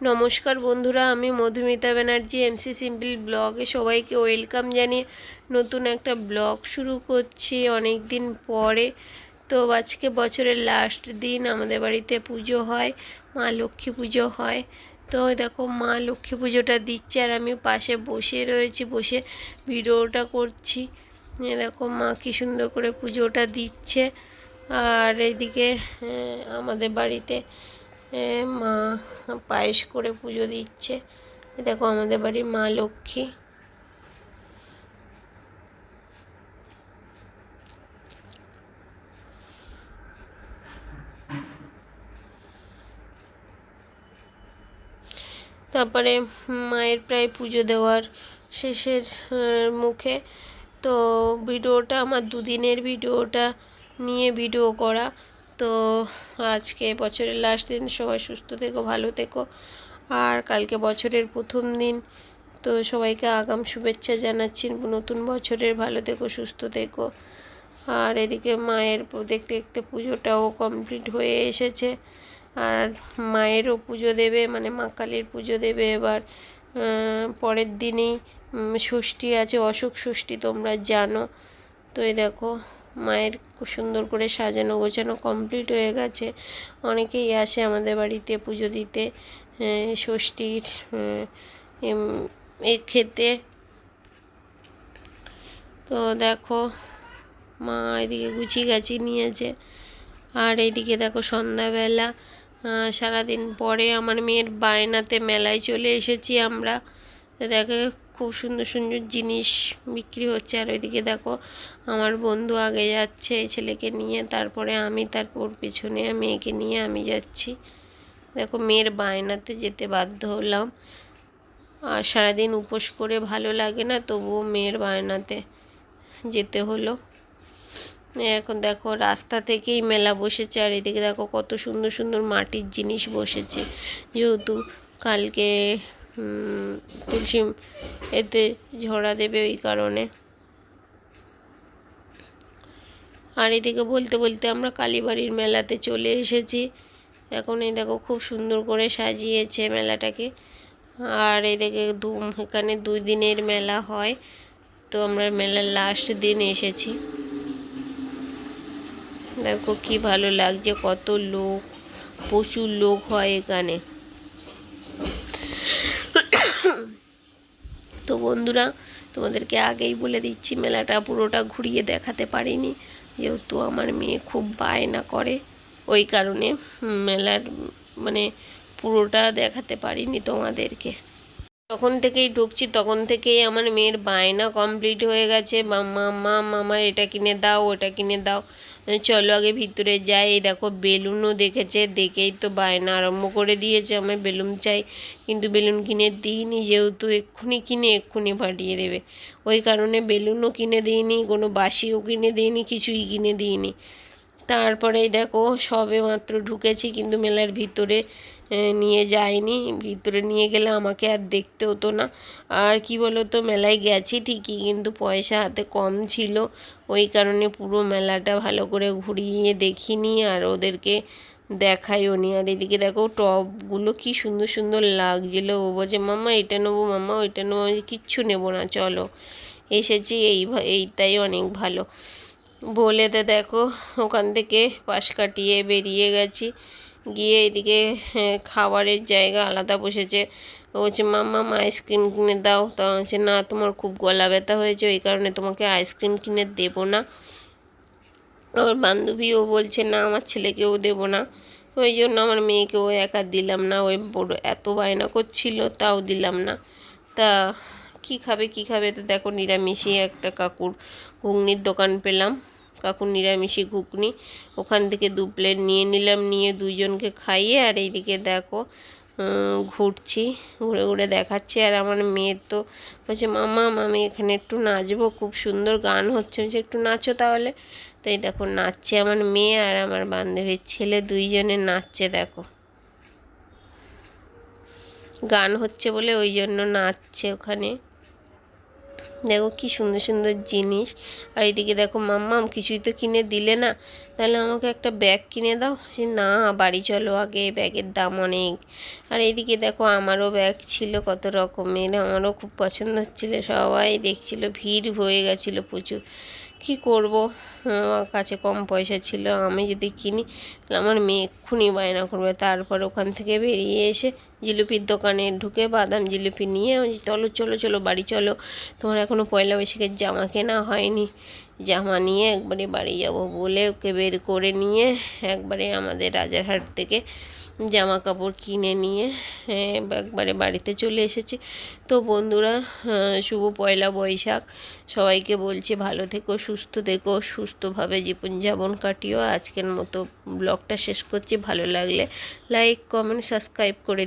নমস্কার বন্ধুরা আমি মধুমিতা ব্যানার্জি এমসি সিম্পল ব্লগে সবাইকে ওয়েলকাম জানিয়ে নতুন একটা ব্লগ শুরু করছি অনেক দিন পরে। তো আজকে বছরের লাস্ট দিন আমাদের বাড়িতে পুজো হয় মা লক্ষ্মী পুজো হয়। তো দেখো মা লক্ষ্মী পুজোটা দিচ্ছে আর আমি পাশে বসে রয়েছি বসে ভিডিওটা করছি। দেখো মা কী সুন্দর করে পুজোটা দিচ্ছে। আর এইদিকে আহ, আমাদের বাড়িতে মা, পায়েস করে পুজো দিচ্ছে। দেখো আমাদের বাড়ির মা লক্ষ্মী। তারপরে মায়ের প্রায় পুজো দেওয়ার শেষের মুখে। তো ভিডিওটা, আমার দুদিনের ভিডিওটা নিয়ে ভিডিও করা। তো আজকে বছরের লাস্ট দিন সবাই সুস্থ থেকো, ভালো থেকো। আর কালকে বছরের প্রথম দিন, তো সবাইকে আগাম শুভেচ্ছা জানাচ্ছি। নতুন বছরের ভালো থেকো, সুস্থ থেকো। আর এদিকে মায়ের দেখতে দেখতে পুজোটাও কমপ্লিট হয়ে এসেছে। আর মায়েরও পুজো দেবে মানে মা কালীর পুজো দেবে এবার। পরের দিনই ষষ্ঠী আছে, অশোক ষষ্ঠী তোমরা জানো। তো এই দেখো মায়ের সুন্দর করে সাজানো গোছানো কমপ্লিট হয়ে গেছে। অনেকেই আসে আমাদের বাড়িতে পুজো দিতে ষষ্ঠীর এ খেতে তো দেখো, মা এদিকে গুছি গাছি নিয়েছে। আর এইদিকে দেখো সন্ধ্যাবেলা সারাদিন পরে আমার মেয়ের বায়নাতে মেলায় চলে এসেছি আমরা। দেখো খুব সুন্দর সুন্দর জিনিস বিক্রি হচ্ছে। আর ওইদিকে দেখো, আমার বন্ধু আগে যাচ্ছে এই ছেলেকে নিয়ে, তারপরে আমি, তারপর পিছনে মেয়েকে নিয়ে আমি যাচ্ছি। দেখো, মেয়ের বায়নাতে যেতে বাধ্য হলাম। আর সারাদিন উপোস করে ভালো লাগে না, তবুও মেয়ের বায়নাতে যেতে হলো। এখন দেখো, রাস্তা থেকেই মেলা বসেছে, আর এদিকে দেখো কত সুন্দর সুন্দর মাটির জিনিস বসেছে। যেহেতু কালকে তুলসী এতে ঝরা দেবে ওই কারণে। আর এদিকে বলতে বলতে আমরা কালীবাড়ির মেলাতে চলে এসেছি। এখন এই দেখো খুব সুন্দর করে সাজিয়েছে মেলাটাকে। আর এদিকে দু এখানে দুই দিনের মেলা হয়। তো আমরা মেলার লাস্ট দিন এসেছি। দেখো কি ভালো লাগছে, কত লোক, প্রচুর লোক হয় এখানে। তো বন্ধুরা, তোমাদেরকে আগেই বলে দিচ্ছি, মেলাটা পুরোটা ঘুরিয়ে দেখাতে পারিনি। যেহেতু আমার মেয়ে খুব বায়না করে, ওই কারণে মেলার মানে পুরোটা দেখাতে পারিনি তোমাদেরকে। তখন থেকেই ঢুকছি, তখন থেকেই আমার মেয়ের বায়না কমপ্লিট হয়ে গেছে। মাম্মা মাম আমার এটা কিনে দাও, ওটা কিনে দাও। চলো আগে ভিতরে যাই। এই দেখো বেলুনও দেখেছে, দেখেই তো বায়না আরম্ভ করে দিয়েছে। আমি বেলুন চাই, কিন্তু বেলুন কিনে দিইনি, যেহেতু এক্ষুনি কিনে, এক্ষুনি ফাটিয়ে দেবে। ওই কারণে বেলুনও কিনে দিইনি, কোনো বাসিও কিনে দিইনি, কিছুই কিনে দিইনি। তারপরেই দেখো সবে মাত্র ঢুকেছি, কিন্তু মেলার ভিতরে নিয়ে যায়নি। ভিতরে নিয়ে গেলে আমাকে আর দেখতে হতো না। আর কি বলো তো মেলায় গেছি ঠিকই, কিন্তু পয়সা হাতে কম ছিল। ওই কারণে পুরো মেলাটা ভালো করে ঘুরিয়ে দেখিনি আর ওদেরকে দেখাইও নি। আর এদিকে দেখো, টপগুলো কি সুন্দর সুন্দর লাগছিল। ও বলছে, মাম্মা, এটা নেব, মাম্মা, ওইটা নেব। কিচ্ছু নেব না, চলো। এসেছি, এই এইটাই অনেক ভালো। বলেতে দেখো, ওখান থেকে পাশ কাটিয়ে বেরিয়ে গেছি। গিয়ে এদিকে খাবারের জায়গা আলাদা বসেছে। বলছে, মাম্মা আইসক্রিম কিনে দাও। তা হচ্ছে না, তোমার খুব গলা ব্যথা হয়েছে, ওই কারণে তোমাকে আইসক্রিম কিনে দেবো না। আমার বান্ধবীও বলছে, না, আমার ছেলেকেও দেবো না। ওই জন্য আমার মেয়েকেও একা দিলাম না। ওই বড় এত বায়না করছিল, তাও দিলাম না। তা কি খাবে কি খাবে? তো দেখো, নিরামিষই একটা কাকুর ঘুগনির দোকান পেলাম। কাকুর নিরামিষি ঘুগনি। ওখান থেকে দু প্লেট নিয়ে নিলাম, নিয়ে দুইজনকে খাইয়ে আর এইদিকে দেখো ঘুরছি, ঘুরে ঘুরে দেখাচ্ছি। আর আমার মেয়ের তো বলছে, মামা আমি এখানে একটু নাচবো, খুব সুন্দর গান হচ্ছে। বলছে, একটু নাচো তাহলে। তো এই দেখো, নাচছে আমার মেয়ে আর আমার বান্ধবীর ছেলে, দুইজনে নাচছে, দেখো। গান হচ্ছে বলে ওই জন্য নাচছে ওখানে। দেখো কি সুন্দর সুন্দর জিনিস। আর এদিকে দেখো, মাম্মাম, কিছুই তো কিনে দিলে না। তাহলে আমাকে একটা ব্যাগ কিনে দাও। সে, না, বাড়ি চলো আগে, ব্যাগের দাম অনেক। আর এদিকে দেখো, আমারও ব্যাগ ছিল কত রকমের, আমারও খুব পছন্দ হচ্ছিল, সবাই দেখছিল, ভিড় হয়ে গেছিল প্রচুর। কি করব? কাছে কম পয়সা ছিল, আমি যদি কিনি, তাহলে আমার মেয়ে এক্ষুনি বায়না করবে। তারপর ওখান থেকে বেরিয়ে এসে জিলিপির দোকানে ঢুকে বাদাম জিলিপি নিয়ে চলো চলো চলো, বাড়ি চলো। তোমার এখনও পয়লা বৈশাখের জামা কেনা হয়নি। জামা নিয়ে একবারে বাড়ি যাব বলে ওকে বের করে নিয়ে একবারে আমাদের রাজারহাট থেকে জামা কাপড় কিনে নিয়ে হ্যাঁ, একবারে বাড়িতে চলে এসেছি। তো বন্ধুরা শুভ পয়লা বৈশাখ। সবাইকে বলছি ভালো থেকো সুস্থ থেকো সুস্থভাবে জীবনযাপন কাটিও। আজকের মতো ব্লগটা শেষ করছি। ভালো লাগলে লাইক কমেন্ট সাবস্ক্রাইব করে